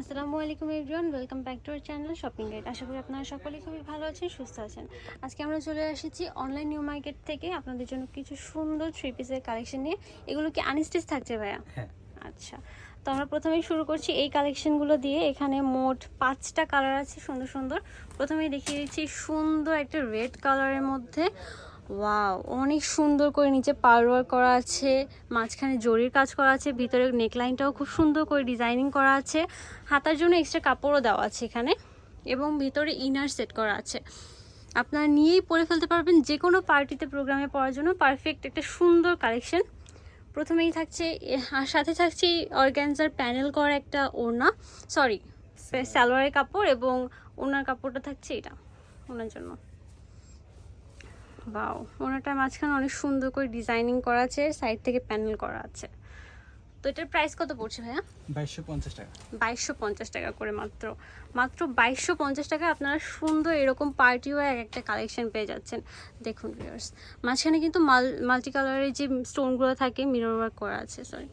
আসসালামু আলাইকুম everyone welcome back to our channel shopping guide আশা করি আপনারা সকলেই খুবই ভালো আছেন সুস্থ আছেন। আজকে আমরা চলে এসেছি অনলাইন নিউ মার্কেট থেকে। আপনাদের জন্য কিছু সুন্দর থ্রি পিসের কালেকশন নিয়ে। এগুলো কি আনস্টিচ থাকছে ভাইয়া? হ্যাঁ। আচ্ছা তো আমরা প্রথমেই শুরু করছি এই কালেকশনগুলো দিয়ে। এখানে মোট পাঁচটা কালার আছে সুন্দর সুন্দর। প্রথমেই দেখিয়ে দিচ্ছি সুন্দর একটা রেড কালারের মধ্যে। ওয়াও, অনেক সুন্দর করে নিচে পারওয়ার করা আছে, মাঝখানে জরির কাজ করা আছে, ভিতরে নেকলাইনটাও খুব সুন্দর করে ডিজাইনিং করা আছে, হাতার জন্য এক্সট্রা কাপড়ও দেওয়া আছে এখানে এবং ভিতরে ইনার সেট করা আছে। আপনারা নিয়েই পরে ফেলতে পারবেন যে কোনো পার্টিতে প্রোগ্রামে পড়ার জন্য পারফেক্ট একটা সুন্দর কালেকশন প্রথমেই থাকছে আর সাথে থাকছে অর্গ্যানজার প্যানেল করা একটা ওড়না সরি সালোয়ারের কাপড় এবং ওনার কাপড়টা থাকছে এটা, ওনার জন্য। বাও ওনাটার মাঝখানে অনেক সুন্দর করে ডিজাইনিং করা আছে সাইড থেকে প্যানেল করা আছে। তো এটার প্রাইস কত পড়ছে ভাইয়া? বাইশশো পঞ্চাশ টাকা। বাইশশো পঞ্চাশ টাকা করে মাত্র। মাত্র বাইশশো পঞ্চাশ টাকা আপনারা সুন্দর এরকম পার্টিও এক একটা কালেকশন পেয়ে যাচ্ছেন। দেখুন ভিউয়ার্স মাঝখানে কিন্তু মাল মাল্টি কালারের যে স্টোনগুলো থাকে মিরর ওয়ার্ক করা আছে সরি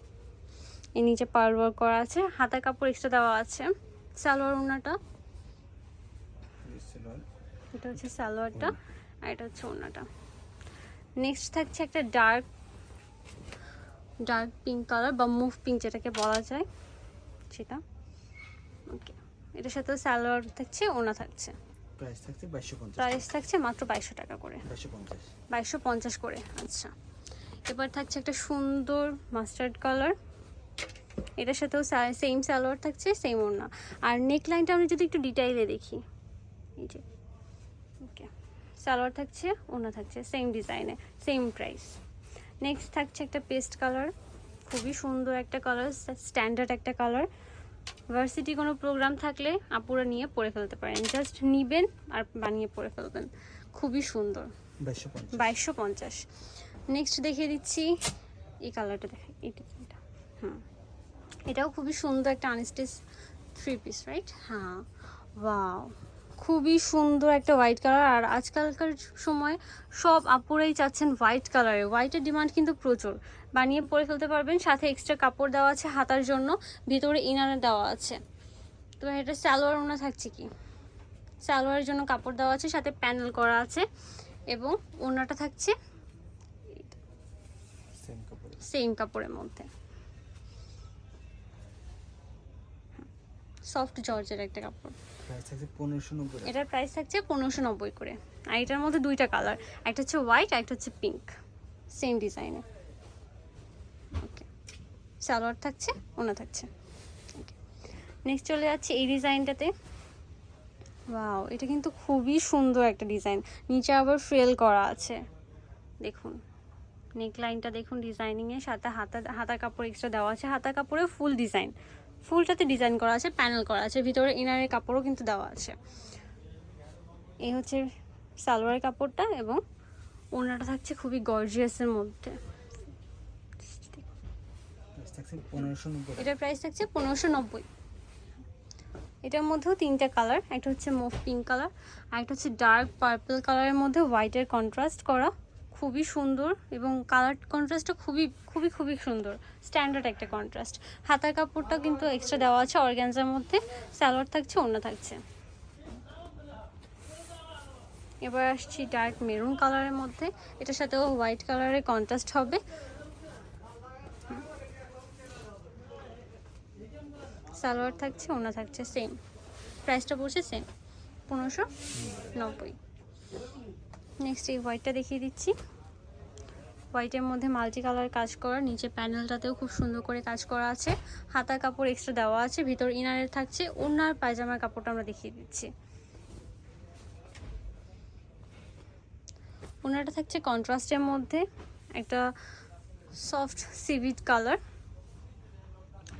এর নিচে পার ওয়ার্ক করা আছে হাতার কাপড় এক্সট্রা দেওয়া আছে। সালোয়ার ওনাটা এটা হচ্ছে সালোয়ারটা। আর এটা হচ্ছে ওনাটা নেক্সট থাকছে একটা ডার্ক ডার্ক পিঙ্ক কালার বা মুভ পিঙ্ক যেটাকে বলা যায় সেটা। ওকে এটার সাথে সালোয়ার থাকছে ওনা থাকছে। প্রাইস থাকছে প্রাইস থাকছে মাত্র বাইশশো টাকা করে। বাইশশো পঞ্চাশ। করে আচ্ছা। এবার থাকছে একটা সুন্দর মাস্টার্ড কালার এটার সাথেও সেম সালোয়ার থাকছে সেম ওড়না। আর নেকলাইনটা আমি যদি একটু ডিটেইলে দেখি। এই যে সালোয়ার থাকছে ওড়না থাকছে সেম ডিজাইনে সেম প্রাইস নেক্সট থাকছে একটা পেস্ট কালার খুবই সুন্দর একটা কালার স্ট্যান্ডার্ড একটা কালার ভার্সিটি কোনো প্রোগ্রাম থাকলে আপুরা নিয়ে পরে ফেলতে পারেন। জাস্ট নিবেন আর বানিয়ে পরে ফেলবেন। খুবই সুন্দর। বাইশশো পঞ্চাশ। নেক্সট দেখিয়ে দিচ্ছি এই কালারটা দেখে এটা হুম। এটাও খুবই সুন্দর একটা আনস্টেজ থ্রি পিস রাইট হ্যাঁ। ওয়াও খুবই সুন্দর একটা হোয়াইট কালার আর আজকালকার সময় সব আপুরাই চাচ্ছেন হোয়াইট কালারে হোয়াইটের ডিমান্ড কিন্তু প্রচুর। বানিয়ে পরে ফেলতে পারবেন সাথে এক্সট্রা কাপড় দেওয়া আছে হাতার জন্য ভিতরে ইনারে দেওয়া আছে। তো এটা সালোয়ার ওনা থাকছে কি? সালোয়ারের জন্য কাপড় দেওয়া আছে সাথে প্যানেল করা আছে এবং ওড়নাটা থাকছে সেম কাপড়ের মধ্যে। সফট জর্জের একটা কাপড়। এটার প্রাইস থাকছে পনেরোশো নব্বই করে। আর এটার মধ্যে দুইটা কালার একটা হচ্ছে হোয়াইট আর একটা হচ্ছে পিঙ্ক সেম ডিজাইনে ওকে সালোয়ার থাকছে, ওনা থাকছে। নেক্সট চলে যাচ্ছে এই ডিজাইনটাতে ওয়াও এটা কিন্তু খুবই সুন্দর একটা ডিজাইন নিচে আবার ফ্রেল করা আছে। দেখুন নেক লাইনটা দেখুন ডিজাইনিংয়ের সাথে হাতা হাতার কাপড় এক্সট্রা দেওয়া আছে। হাতার কাপড়ে ফুল ডিজাইন ফুলটাতে ডিজাইন করা আছে প্যানেল করা আছে ভিতরে ইনারের কাপড়ও কিন্তু দেওয়া আছে। এই হচ্ছে সালোয়ারের কাপড়টা এবং ওনাটা থাকছে খুবই গর্জিয়াসের মধ্যে। এটার প্রাইস থাকছে পনেরোশো নব্বই। এটার মধ্যেও তিনটা কালার একটা হচ্ছে মুভ পিঙ্ক কালার আর একটা হচ্ছে ডার্ক পার্পল কালারের মধ্যে হোয়াইটের কন্ট্রাস্ট করা। খুবই সুন্দর এবং কালার কন্ট্রাস্টটা খুবই খুবই খুবই সুন্দর। স্ট্যান্ডার্ড একটা কন্ট্রাস্ট হাতার কাপড়টা কিন্তু এক্সট্রা দেওয়া আছে অর্গ্যানজার মধ্যে, সালোয়ার থাকছে অন্য থাকছে। এবার আসছি ডার্ক মেরুন কালারের মধ্যে। এটার সাথেও হোয়াইট কালারের কন্ট্রাস্ট হবে। সালোয়ার থাকছে ওনা থাকছে সেম প্রাইসটা পড়ছে সেম পনেরোশো নব্বই। নেক্সট এই হোয়াইটটা দেখিয়ে দিচ্ছি। হোয়াইটের মধ্যে মাল্টি কালার কাজ করা নিচে প্যানেলটাতেও খুব সুন্দর করে কাজ করা আছে। হাতার কাপড় এক্সট্রা দেওয়া আছে ভিতর ইনারের থাকছে ওনার পায়জামার কাপড়টা আমরা দেখিয়ে দিচ্ছি। ওনারটা থাকছে কন্ট্রাস্টের মধ্যে একটা সফট সিভিড কালার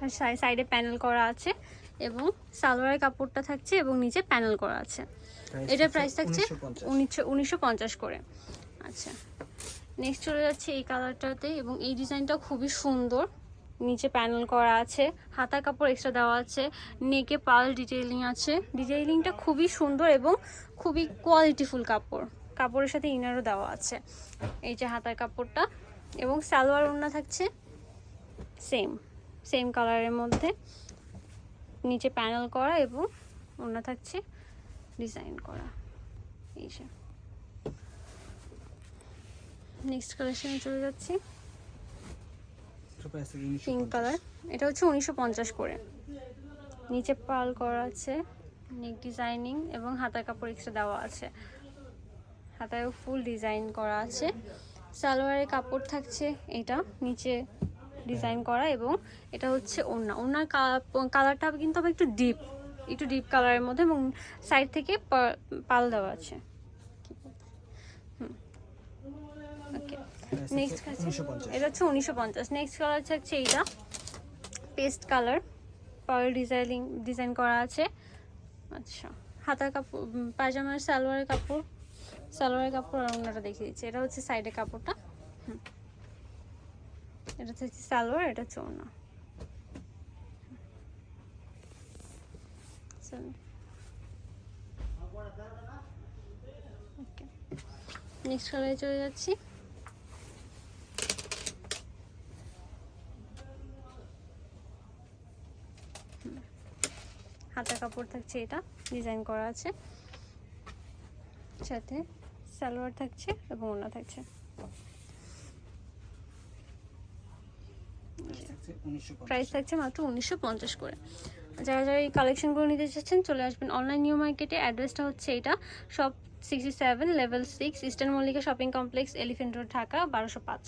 আর সাইডে প্যানেল করা আছে এবং সালোয়ারের কাপড়টা থাকছে এবং নিচে প্যানেল করা আছে। এটার প্রাইস থাকছে উনিশশো উনিশশো পঞ্চাশ করে। আচ্ছা। নেক্সট চলে যাচ্ছে এই কালারটাতে এবং এই ডিজাইনটা খুবই সুন্দর। নিচে প্যানেল করা আছে, হাতার কাপড় এক্সট্রা দেওয়া আছে নেকে পাল ডিটেইলিং আছে। ডিটেইলিংটা খুবই সুন্দর এবং খুবই কোয়ালিটিফুল কাপড়। কাপড়ের সাথে ইনারও দেওয়া আছে। এই যে হাতার কাপড়টা এবং সালোয়ার ওড়না থাকছে সেম সেম কালারের মধ্যে। নিচে প্যানেল করা এবং অন্য থাকছে ডিজাইন করা। এই যে। নেক্সট কালেকশনে চলে যাচ্ছি। পিঙ্ক কালার এটা হচ্ছে উনিশশো পঞ্চাশ করে। নিচে পাল করা আছে নেক ডিজাইনিং এবং হাতার কাপড় এক্সট্রা দেওয়া আছে। হাতায়ও ফুল ডিজাইন করা আছে। সালোয়ারের কাপড় থাকছে এটা নিচে ডিজাইন করা এবং এটা হচ্ছে ওড়না। ওড়নার কালারটা কিন্তু আবার একটু ডিপ একটু ডিপ কালারের মধ্যে এবং সাইড থেকে পাল দেওয়া আছে। ওকে নেক্সট এটা হচ্ছে উনিশশো পঞ্চাশ। নেক্সট কালার থাকছে এইটা। Paste colour pearl designing design করা আছে। আচ্ছা। হাতার কাপড় পায়জামার সালোয়ারের কাপড়। সালোয়ারের কাপড় আর অন্যটা দেখিয়ে দিচ্ছি। এটা হচ্ছে সাইডের কাপড়টা। হুম। এটা হচ্ছে সালোয়ার এটা হচ্ছে ওকে নেক্সট কালারে চলে যাচ্ছি। হাতা কাপড় থাকছে এটা ডিজাইন করা আছে। সাথে সালোয়ার থাকছে এবং ওড়না থাকছে। প্রাইস থাকছে উনিশশো প্রাইস থাকছে মাত্র উনিশশো পঞ্চাশ করে। যারা যারা এই কালেকশনগুলো নিতে চাচ্ছেন চলে আসবেন অনলাইন নিউ মার্কেটে অ্যাড্রেসটা হচ্ছে এটা সব sixty seven level six eastern Mallika shopping complex elephant road Dhaka বারোশো পাঁচ।